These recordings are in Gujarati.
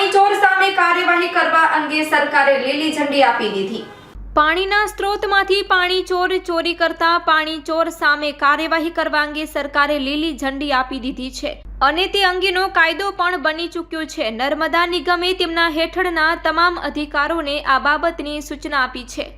પાણીચોર સામે કાર્યવાહી કરવા અંગે સરકારે લીલી ઝંડી આપી દીધી. પાણીના સ્ત્રોતમાંથી પાણી ચોર ચોરી કરતા પાણી ચોર સામે કાર્યવાહી કરવા અંગે સરકારે લીલી ઝંડી આપી દીધી છે. અને તે અંગેનો કાયદો પણ બની ચૂક્યો છે. નર્મદા નિગમે તેમના હેઠળના તમામ અધિકારોને આ બાબતની સૂચના આપી છે.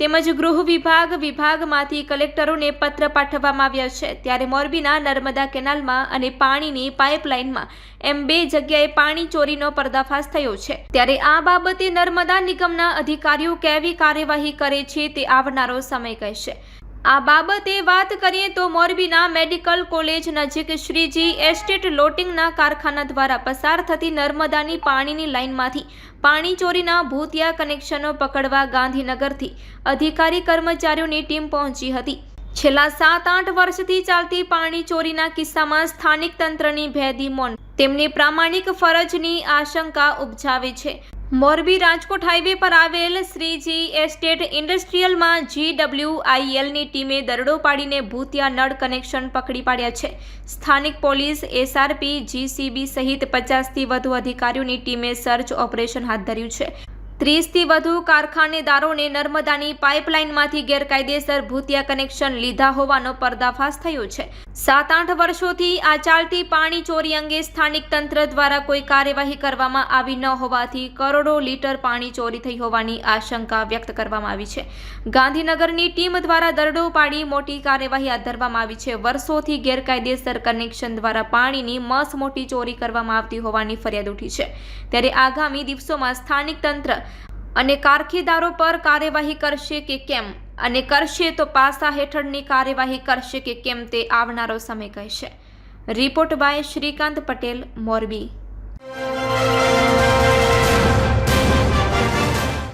તેમજ ગૃહ વિભાગ વિભાગમાંથી કલેક્ટરોને પત્ર પાઠવવામાં આવ્યા છે. ત્યારે મોરબીના નર્મદા કેનાલમાં અને પાણીની પાઇપલાઇનમાં એમ બે જગ્યાએ પાણી ચોરીનો પર્દાફાશ થયો છે. ત્યારે આ બાબતે નર્મદા નિગમના અધિકારીઓ કેવી કાર્યવાહી કરે છે તે આવનારો સમય કહેશે. આ બાબતે વાત કરીએ તો મોરબીના મેડિકલ કોલેજ નજીક શ્રીજી એસ્ટેટ લોટિંગના કારખાના દ્વારા પસાર થતી નર્મદાની પાણીની લાઇનમાંથી પાણી ચોરીના ભૂતિયા કનેક્શનો પકડવા ગાંધીનગરથી અધિકારી કર્મચારીઓની ટીમ પહોંચી હતી. છેલ્લા સાત આઠ વર્ષથી ચાલતી પાણી ચોરીના કિસ્સામાં સ્થાનિક તંત્રની ભેદી મૌન. તેમની પ્રામાણિક ફરજની આશંકા ઉપજાવે છે. મોરબી રાજકોટ હાઈવે પર આવેલ શ્રીજી એસ્ટેટ ઇન્ડસ્ટ્રીયલમાં જીડબ્લ્યુઆઈએલની ટીમે દરડો પાડીને ભૂતિયા નળ કનેક્શન પકડી પાડ્યા છે. સ્થાનિક પોલીસ, એસઆરપી, જીસીબી સહિત પચાસથી વધુ અધિકારીઓની ટીમે સર્ચ ઓપરેશન હાથ ધર્યું છે. ત્રીસથી વધુ કારખાનેદારોને નર્મદાની પાઇપલાઇનમાંથી ગેરકાયદેસર ભૂતિયા કનેક્શન લીધા હોવાનો પર્દાફાશ થયો છે. સાત આઠ વર્ષોથી આ ચાલતી પાણી ચોરી અંગે સ્થાનિક તંત્ર દ્વારા કોઈ કાર્યવાહી કરવામાં આવી ન હોવાથી કરોડો લીટર પાણી ચોરી થઈ હોવાની આશંકા વ્યક્ત કરવામાં આવી છે. ગાંધીનગરની ટીમ દ્વારા દરડો પાડી મોટી કાર્યવાહી હાથ ધરવામાં આવી છે. વર્ષોથી ગેરકાયદેસર કનેક્શન દ્વારા પાણીની મસ મોટી ચોરી કરવામાં આવતી હોવાની ફરિયાદ ઉઠી છે. ત્યારે આગામી દિવસોમાં સ્થાનિક તંત્ર અને કારખીદારો પર કાર્યવાહી કરશે કે કેમ? અને કરશે તો પાસા હેઠળની કાર્યવાહી કરશે કે કેમ તે આવનારો સમય કહેશે. Report by Shrikant Patel, Morbi.